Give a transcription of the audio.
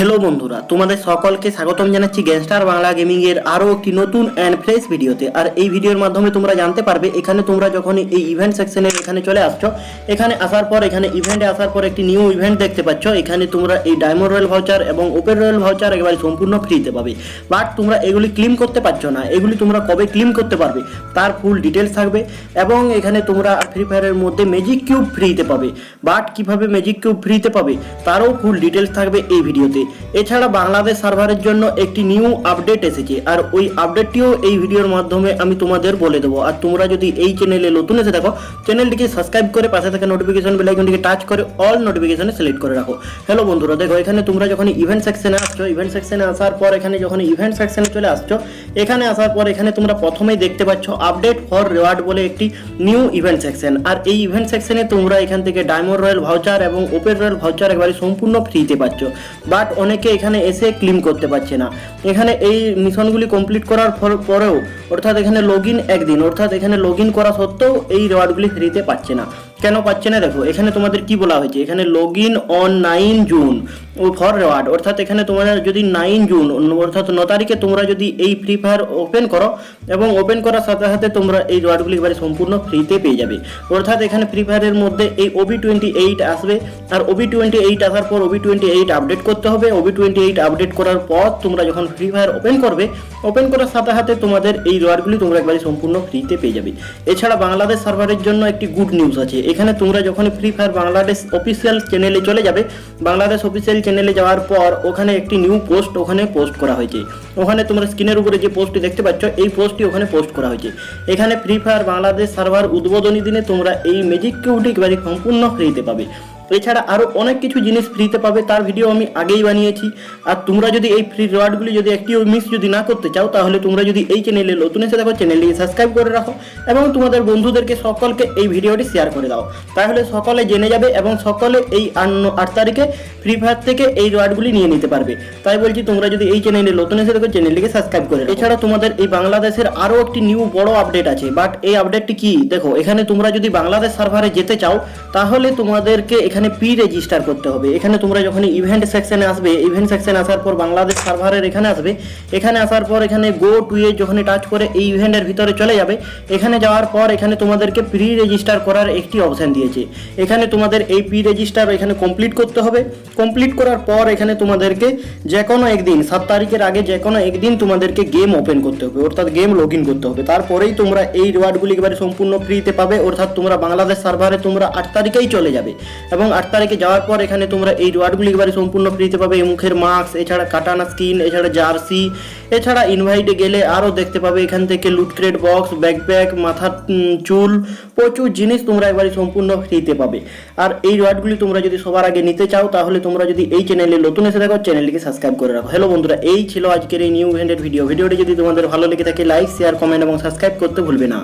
Hello বন্ধুরা, তোমাদের সকলকে স্বাগতম জানাচ্ছি গ্যাংস্টার বাংলা গেমিং এর আরও একটি নতুন অ্যান্ড ফ্রেশ ভিডিওতে আর এই ভিডিওর মাধ্যমে তোমরা জানতে পারবে, এখানে তোমরা যখন এই ইভেন্ট সেকশনের এখানে চলে আসছো, এখানে আসার পর, এখানে ইভেন্টে আসার পর একটি নিউ ইভেন্ট দেখতে পাচ্ছ। এখানে তোমরা এই ডায়মন্ড রয়্যাল ভাউচার এবং ওপেন রয়্যাল ভাউচার একেবারে সম্পূর্ণ ফ্রিতে পাবে। বাট তোমরা এগুলি ক্লিম করতে পারছ না, এগুলি তোমরা কবে ক্লিম করতে পারবে, তার ফুল ডিটেলস থাকবে। এবং এখানে তোমরা ফ্রি ফায়ারের মধ্যে ম্যাজিক কিউব ফ্রিতে পাবে। বাট কীভাবে ম্যাজিক কিউব ফ্রিতে পাবে, তারও ফুল ডিটেলস থাকবে এই ভিডিওতে এছাড়া বাংলাদেশ সার্ভারের জন্য একটি নিউ আপডেট এসেছে। আর ওই আপডেটটিও এই ভিডিওর মাধ্যমে আমি তোমাদের বলে দেবো। আর তোমরা যদি এই চ্যানেলে নতুন এসে থাকো, চ্যানেলটিকে সাবস্ক্রাইব করে পাশে থাকা নোটিফিকেশন বেল আইকনটিকে টাচ করে অল নোটিফিকেশনে সিলেক্ট করে রাখো। হ্যালো বন্ধুরা, দেখো এখানে তোমরা যখন ইভেন্ট সেকশনে আসছো ইভেন্ট সেকশনে আসার পর এখানে যখন ইভেন্ট সেকশনে চলে আসছো, এখানে আসার পর এখানে তোমরা প্রথমেই দেখতে পাচ্ছ আপডেট ফর রেওয়ার্ড বলে একটি নিউ ইভেন্ট সেকশন আর এই ইভেন্ট সেকশনে তোমরা এখান থেকে ডায়মন্ড রয়্যাল ভাউচার এবং ওপেন রয়্যাল ভাউচার একবারে সম্পূর্ণ ফ্রিতে পাচ্ছ। বাট অনেকে এখানে এসে ক্লিম করতে পারছে না। এখানে এই মিশনগুলি কমপ্লিট করার পরেও অর্থাৎ এখানে লগ ইন একদিন, অর্থাৎ এখানে লগ ইন করা সত্ত্বেও এই রেওয়ার্ডগুলি ফ্রিতে পাচ্ছে না। কেন পাচ্ছে না? দেখো, এখানে তোমাদের কি বলা হয়েছে? এখানে log in on nine June O for reward অর্থাৎ এখানে তোমরা যদি নাইন জুন অর্থাৎ ন তারিখে তোমরা যদি এই ফ্রি ফায়ার ওপেন করো, এবং ওপেন করার সাথে সাথে তোমরা এই রেওয়ার্ডগুলি এবারে সম্পূর্ণ ফ্রিতে পেয়ে যাবে। অর্থাৎ এখানে ফ্রি ফায়ারের মধ্যে এই ওবি টোয়েন্টি এইট আসবে, আর ওবি টোয়েন্টি এইট আসার পর ওবি টোয়েন্টি এইট আপডেট করতে হবে। ওবি টোয়েন্টি এইট আপডেট করার পর তোমরা যখন ফ্রি ফায়ার ওপেন করবে ওপেন করার সাথে সাথে তোমাদের এই রেওয়ার্ডগুলি তোমরা একবারে সম্পূর্ণ ফ্রিতে পেয়ে যাবে। এছাড়া বাংলাদেশ সার্ভারের জন্য একটি গুড নিউজ আছে। এখানে তোমরা যখন ফ্রি ফায়ার বাংলাদেশ অফিসিয়াল চ্যানেলে চলে যাবে বাংলাদেশ অফিসিয়াল চ্যানেলে যাওয়ার পর ওখানে একটি নিউ পোস্ট ওখানে পোস্ট করা হয়েছে। ওখানে তোমরা স্ক্রিনের উপরে যে পোস্টটি দেখতে পাচ্ছ, এই পোস্টটি ওখানে পোস্ট করা হয়েছে। এখানে ফ্রি ফায়ার বাংলাদেশ সার্ভার উদ্বোধনী দিনে তোমরা এই ম্যাজিক কিউটি একেবারে সম্পূর্ণ ফ্রিতে পাবে। এছাড়া আরও অনেক কিছু জিনিস ফ্রিতে পাবে, তার ভিডিও আমি আগেই বানিয়েছি। আর তোমরা যদি এই ফ্রি রিওয়ার্ডগুলি যদি একটিও মিস যদি না করতে চাও, তাহলে তোমরা যদি এই চ্যানেলে নতুন এসে দেখো চ্যানেলটিকে সাবস্ক্রাইব করে রাখো এবং তোমাদের বন্ধুদেরকে সকলকে এই ভিডিওটি শেয়ার করে দাও। তাহলে সকলে জেনে যাবে এবং সকলে এই আট- তারিখে ফ্রি ফায়ার থেকে এই রিওয়ার্ডগুলি নিয়ে নিতে পারবে। তাই বলছি, তোমরা যদি এই চ্যানেলে নতুন এসে দেখো চ্যানেলটিকে সাবস্ক্রাইব করে এছাড়া তোমাদের এই বাংলাদেশের আরও একটি নিউ বড় আপডেট আছে। বাট এই আপডেটটি কি? দেখো, এখানে তোমরা যদি বাংলাদেশ সার্ভারে যেতে চাও, তাহলে তোমাদেরকে এখানে পি রেজিস্টার করতে হবে। এখানে তোমরা যখন ইভেন্ট সেকশনে আসবে ইভেন্ট সেকশনে আসার পর বাংলাদেশ সার্ভারের এখানে আসবে। এখানে আসার পর এখানে গো টু এ যখন টাচ করে, এই ইভেন্টের ভিতরে চলে যাবে। এখানে যাওয়ার পর এখানে তোমাদেরকে প্রি রেজিস্টার করার একটি অপশন দিয়েছে। এখানে তোমাদের এই প্রি রেজিস্টার এখানে কমপ্লিট করতে হবে। কমপ্লিট করার পর এখানে তোমাদেরকে যে কোনো একদিন, সাত তারিখের আগে যে কোনো একদিন তোমাদেরকে গেম ওপেন করতে হবে, অর্থাৎ গেম লগ ইন করতে হবে। তারপরেই তোমরা এই রিওয়ার্ডগুলি একেবারে সম্পূর্ণ ফ্রিতে পাবে, অর্থাৎ তোমরা বাংলাদেশ সার্ভারে তোমরা আট তারিখেই চলে যাবে। এবং আট তারিখে যাওয়ার পর এখানে তোমরা এই রিওয়ার্ডগুলি একেবারে সম্পূর্ণ ফ্রিতে পাবে মুখের মাস্ক এছাড়া কাটানা স্কিন এছাড়া জার্সি এছাড়া ইনভাইটে গেলে আরও দেখতে পাবে এখান থেকে লুটক্রেট বক্স ব্যাকপ্যাক মাথার চুল, প্রচুর জিনিস তোমরা একবারে সম্পূর্ণ ফ্রিতে পাবে। আর এই রিওয়ার্ডগুলি তোমরা যদি সবার আগে নিতে চাও, তাহলে তোমরা যদি এই চ্যানেলে নতুন এসে দেখো চ্যানেলটিকে সাবস্ক্রাইব করে রাখো। হ্যালো বন্ধুরা, এই ছিল আজকের এই নিউ ইভেন্টের ভিডিও ভিডিওটি যদি তোমাদের ভালো লেগে থাকে লাইক শেয়ার কমেন্ট এবং সাবস্ক্রাইব করতে ভুলবে না।